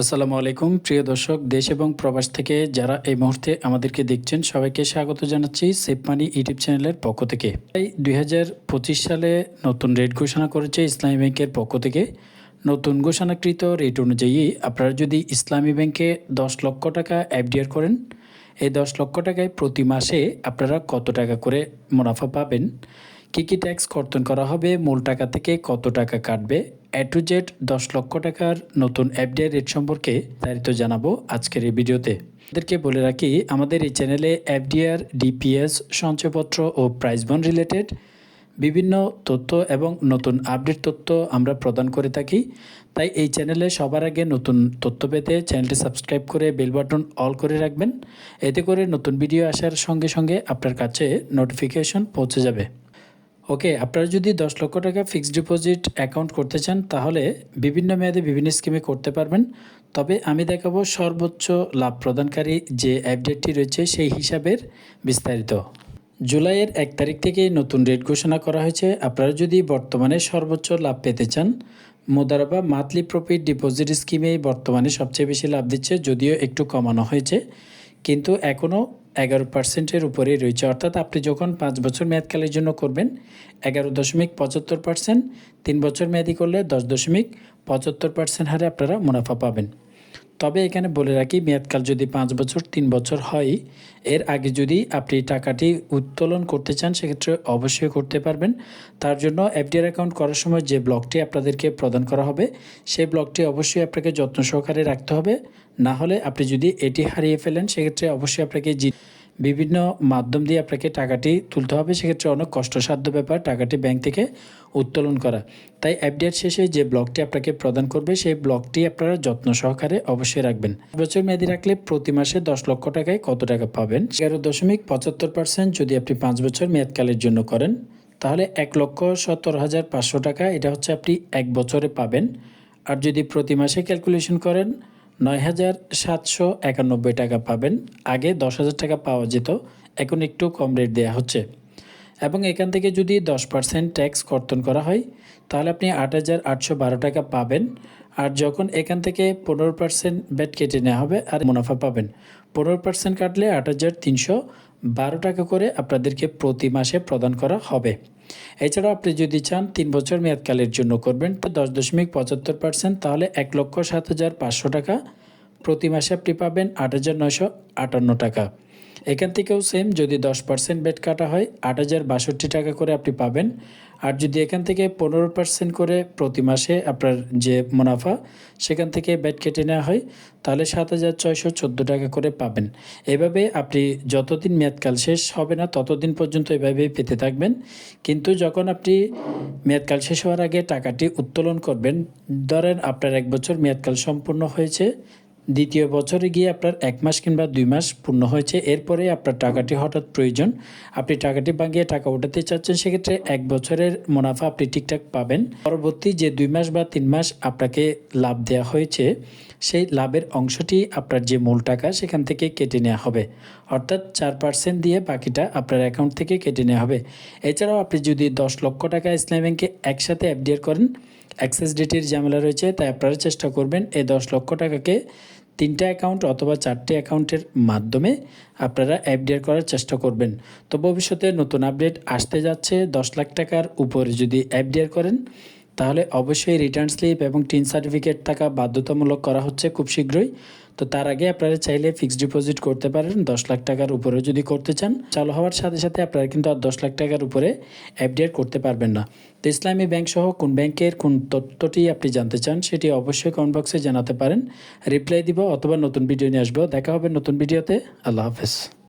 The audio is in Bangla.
আসসালামু আলাইকুম। প্রিয় দর্শক, দেশ এবং প্রবাস থেকে যারা এই মুহূর্তে আমাদেরকে দেখছেন, সবাইকে স্বাগত জানাচ্ছি সেফ মানি ইউটিউব চ্যানেলের পক্ষ থেকে। তাই দুই হাজার পঁচিশ সালে নতুন রেট ঘোষণা করেছে ইসলামী ব্যাংকের পক্ষ থেকে। নতুন ঘোষণাকৃত রেট অনুযায়ী আপনারা যদি ইসলামী ব্যাংকে দশ লক্ষ টাকা এফডিআর করেন, এই দশ লক্ষ টাকায় প্রতি মাসে আপনারা কত টাকা করে মুনাফা পাবেন? কী কী ট্যাক্স কর্তন করা হবে, মূল টাকা থেকে কত টাকা কাটবে এ টু জেড দশ লক্ষ টাকার নতুন এফডিআই রেট সম্পর্কে বিস্তারিত জানাব আজকের এই ভিডিওতে। আমাদেরকে বলে রাখি, আমাদের এই চ্যানেলে এফডিআর ডিপিএস সঞ্চয়পত্র ও প্রাইস বন্ড রিলেটেড বিভিন্ন তথ্য এবং নতুন আপডেট তথ্য আমরা প্রদান করে থাকি। তাই এই চ্যানেলে সবার আগে নতুন তথ্য পেতে চ্যানেলটি সাবস্ক্রাইব করে বেল বাটন অল করে রাখবেন। এতে করে নতুন ভিডিও আসার সঙ্গে সঙ্গে আপনার কাছে নোটিফিকেশন পৌঁছে যাবে। ওকে আপনারা যদি দশ লক্ষ টাকা ফিক্সড ডিপোজিট অ্যাকাউন্ট করতে চান, তাহলে বিভিন্ন মেয়াদে বিভিন্ন স্কিমে করতে পারবেন। তবে আমি দেখাবো সর্বোচ্চ লাভ প্রদানকারী যে অ্যাপডেটটি রয়েছে, সেই হিসাবের বিস্তারিত। জুলাইয়ের এক তারিখ থেকে নতুন রেট ঘোষণা করা হয়েছে। আপনারা যদি বর্তমানে সর্বোচ্চ লাভ পেতে চান, মোদারাবা মান্থলি প্রফিট ডিপোজিট স্কিমে বর্তমানে সবচেয়ে বেশি লাভ দিচ্ছে, যদিও একটু কমানো হয়েছে। কিন্তু এখনও এগারো পার্সেন্টের উপরে রয়েছে। অর্থাৎ আপনি যখন পাঁচ বছর মেয়াদকালের জন্য করবেন, এগারো দশমিক পঁচাত্তর পার্সেন্ট তিন বছর মেয়াদি করলে দশ দশমিক পঁচাত্তর পার্সেন্ট হারে আপনারা মুনাফা পাবেন। তবে এখানে বলে রাখি, মেয়াদকাল যদি পাঁচ বছর, তিন বছর হয়, এর আগে যদি আপনি টাকাটি উত্তোলন করতে চান, সেক্ষেত্রে অবশ্যই করতে পারবেন। তার জন্য এফডিআর অ্যাকাউন্ট করার সময় যে ব্লকটি আপনাদেরকে প্রদান করা হবে, সেই ব্লকটি অবশ্যই আপনাকে যত্ন সহকারে রাখতে হবে। না হলে আপনি যদি এটি হারিয়ে ফেলেন, সেক্ষেত্রে অবশ্যই আপনাকে জি বিভিন্ন মাধ্যম দিয়ে আপনাকে টাকাটি তুলতে হবে। সেক্ষেত্রে অনেক কষ্টসাধ্য ব্যাপার টাকাটি ব্যাংক থেকে উত্তোলন করা। তাই এফডিআর শেষে যে ব্লকটি আপনাকে প্রদান করবে, সেই ব্লকটি আপনারা যত্ন সহকারে অবশ্যই রাখবেন। বছর মেয়াদি রাখলে প্রতি মাসে দশ লক্ষ টাকায় কত টাকা পাবেন? এগারো দশমিক পঁচাত্তর পার্সেন্ট যদি আপনি পাঁচ বছর মেয়াদকালের জন্য করেন, তাহলে এক লক্ষ সত্তর হাজার পাঁচশো টাকা এটা হচ্ছে আপনি এক বছরে পাবেন। আর যদি প্রতি মাসে ক্যালকুলেশন করেন নয় হাজার সাতশো একানব্বই টাকা পাবেন। আগে দশ হাজার টাকা পাওয়া যেত, এখন একটু কম রেট দেওয়া হচ্ছে। এবং এখান থেকে যদি দশ পার্সেন্ট ট্যাক্স কর্তন করা হয়, তাহলে আপনি আট হাজার আটশো বারো টাকা পাবেন। আর যখন এখান থেকে পনেরো পার্সেন্ট ব্যাট কেটে নেওয়া হবে, আর মুনাফা পাবেন। পনেরো পার্সেন্ট কাটলে আট হাজার তিনশো বারো টাকা করে আপনাদেরকে প্রতি মাসে প্রদান করা হবে। এছাড়াও আপনি যদি চান তিন বছর মেয়াদকালের জন্য করবেন, তো দশ দশমিক পঁচাত্তর পার্সেন্ট তাহলে এক লক্ষ সাত হাজার পাঁচশো টাকা। প্রতি মাসে আপনি পাবেন আট হাজার নয়শো আটান্ন টাকা। এখান থেকেও সেম যদি দশ পার্সেন্ট বেড কাটা হয়, আট হাজার বাষট্টি টাকা করে আপনি পাবেন। আর যদি এখান থেকে পনেরো পার্সেন্ট করে প্রতি মাসে আপনার যে মুনাফা, সেখান থেকে ব্যাট কেটে নেওয়া হয়, তাহলে সাত হাজার ছয়শো চোদ্দ টাকা করে পাবেন। এভাবে আপনি যতদিন মেয়াদকাল শেষ হবে না, ততদিন পর্যন্ত এভাবেই পেতে থাকবেন। কিন্তু যখন আপনি মেয়াদকাল শেষ হওয়ার আগে টাকাটি উত্তোলন করবেন, ধরেন আপনার এক বছর মেয়াদকাল সম্পূর্ণ হয়েছে দ্বিতীয় বছরে গিয়ে আপনার এক মাস কিংবা দুই মাস পূর্ণ হয়েছে, এরপরে আপনার টাকাটি হঠাৎ প্রয়োজন। আপনি টাকাটি ভাঙিয়ে টাকা উঠাতে চাচ্ছেন, সেক্ষেত্রে এক বছরের মুনাফা আপনি ঠিকঠাক পাবেন। পরবর্তী যে দুই মাস বা তিন মাস আপনাকে লাভ দেওয়া হয়েছে, সেই লাভের অংশটি আপনার যে মূল টাকা সেখান থেকে কেটে নেওয়া হবে। অর্থাৎ চার পার্সেন্ট দিয়ে বাকিটা আপনার অ্যাকাউন্ট থেকে কেটে নেওয়া হবে। এছাড়াও আপনি যদি দশ লক্ষ টাকা ইসলামী ব্যাংকে একসাথে এফডিআর করেন, অ্যাক্সেস ডেটের ঝামেলা রয়েছে, তাই আপনারা চেষ্টা করবেন এই দশ লক্ষ টাকাকে তিনটা অ্যাকাউন্ট অথবা চারটে অ্যাকাউন্টের মাধ্যমে আপনারা এফডিআর করার চেষ্টা করবেন। তো ভবিষ্যতে নতুন আপডেট আসতে যাচ্ছে, দশ লাখ টাকার উপরে যদি এফডিআর করেন, তাহলে অবশ্যই রিটার্ন স্লিপ এবং টিন সার্টিফিকেট থাকা বাধ্যতামূলক করা হচ্ছে খুব শীঘ্রই। তো তার আগে আপনারা চাইলে ফিক্সড ডিপোজিট করতে পারেন, দশ লাখ টাকার উপরে যদি করতে চান। চালু হওয়ার সাথে সাথে আপনারা কিন্তু আর দশ লাখ টাকার উপরে এফডিআর করতে পারবেন না। তো ইসলামী ব্যাংক সহ কোন ব্যাংকের কোন তথ্যটি আপনি জানতে চান, সেটি অবশ্যই কমেন্ট বক্সে জানাতে পারেন। রিপ্লাই দিব অথবা নতুন ভিডিও নিয়ে আসব। দেখা হবে নতুন ভিডিওতে আল্লাহ হাফেজ।